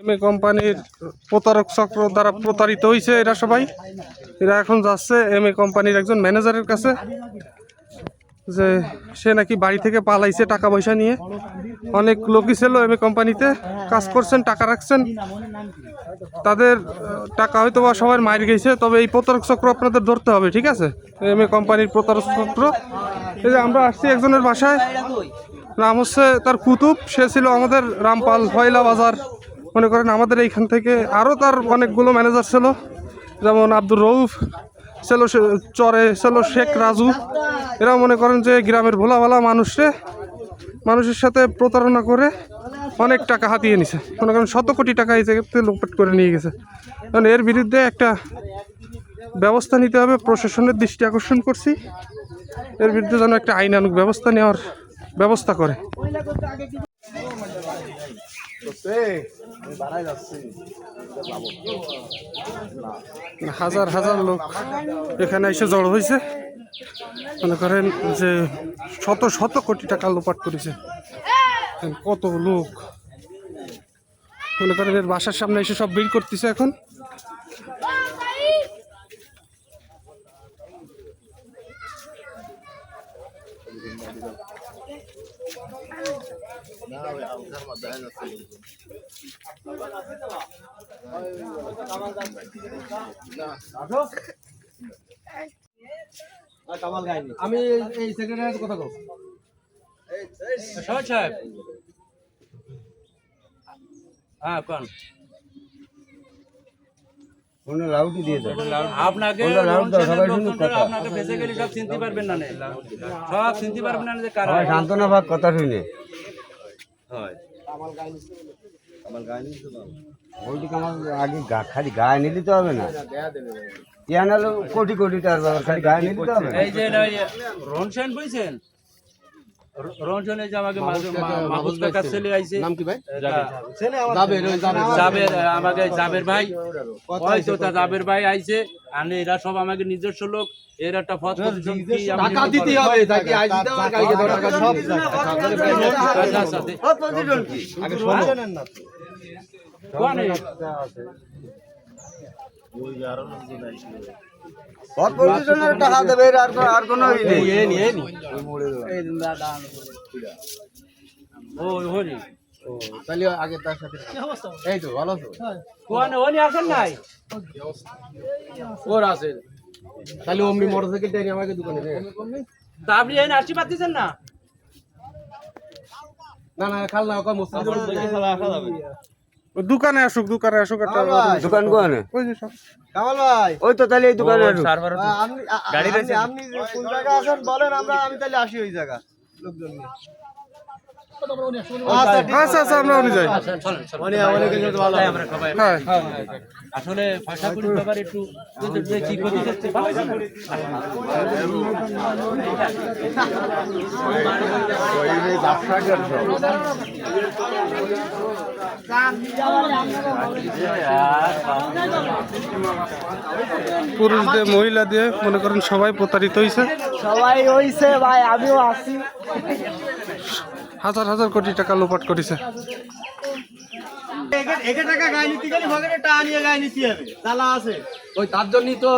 M A কোম্পানির প্রতারক চক্র দ্বারা প্রতারিত হয়েছে এরা সবাই। এরা এখন যাচ্ছে এম এ কোম্পানির একজন ম্যানেজারের কাছে, যে সে নাকি বাড়ি থেকে পালাইছে টাকা পয়সা নিয়ে। অনেক লোকই ছিল এম এ কোম্পানিতে, কাজ করছেন, টাকা রাখছেন। তাদের, টাকা হয়তো বা সবার মার গেছে, তবে এই প্রতারক চক্র আপনাদের ধরতে হবে, ঠিক আছে? এম এ কোম্পানির প্রতারক চক্র। এই যে আমরা আসছি একজনের বাসায় নাম হচ্ছে তার কুতুব, সে ছিল আমাদের রামপাল ফয়লা বাজার মনে করেন আমাদের এইখান থেকে আরও তার অনেকগুলো ম্যানেজার ছিল, যেমন আব্দুর রৌফ ছিল সে- চরে ছিল শেখ রাজু। এরাও মনে করেন যে গ্রামের ভোলা ভালা মানুষরে সাথে প্রতারণা করে অনেক টাকা হাতিয়ে নিছে। মনে করেন শত কোটি টাকা এই জায়গাতে লোপাট করে নিয়ে গেছে। কারণ এর বিরুদ্ধে একটা ব্যবস্থা নিতে হবে, প্রশাসনের দৃষ্টি আকর্ষণ করছি। এর বিরুদ্ধে যেন একটা আইনানুক ব্যবস্থা নেওয়ার ব্যবস্থা করে। হাজার হাজার লোক এখানে এসে জড়ো হয়েছে। মনে করেন যে শত শত কোটি টাকা লোপাট করেছে। কত লোক? মনে করেন এর বাসার সামনে এসে সব ভিড় করতেছে এখন। আমি এই সেক্রেটারি কথা সহজ সাহেব। হ্যাঁ কোন? লাউডি দিয়ে দাও আপনাকে। আপনাকে গেলে সব চিনতে পারবেন না নে। সব চিনতে পারবেন না যে কারা শান্তনা ভাগ কথা শুনে। হয়। ওইদিকে আমার আগে গা- খালি গায়ে হবে না। ইয়া নাহলে কোটি কোটি টাকার ব্যাপার খালি গায়ে হবে এই যে রনসেন বুঝছেন র- রনসেন যে আমাকে মাঝে- মা- মাহফুজ কাকার ছেলে আইছে নাম কি ভাই জাবের আমাকে জাবের ভাই ওই তো জাবের ভাই আইছে আর এরা সব আমাকে নিজস্ব লোক এর একটা ফত টাকা দিতে হবে তাকে আজ দিতে হবে কালকে টাকা সব নিয়ে আমাকে দোকানে দে আপনি এই আসতে পারতেছেন না না না খাল। না ওকে দোকানে আসুক দোকানে আসুক একটা দোকান কোন ওই যে কামাল ভাই। ওই তো তাহলে এই দোকানে আসুক। আপনি কোন জায়গা আছেন বলেন আমরা আমি তাহলে আসি ওই জায়গা লোকজন নিয়ে। আচ্ছা আচ্ছা আচ্ছা আমরা উনি যাই। আসলে একটু? পুরুষ দিয়ে মহিলা দিয়ে মনে করেন সবাই প্রতারিত হয়েছে সবাই হইছে ভাই আমিও আছি। হাজার হাজার কোটি টাকা লোপাট করেছে। টাকা টাকা হবে। তালা আছে। ওই তার জন্যই তো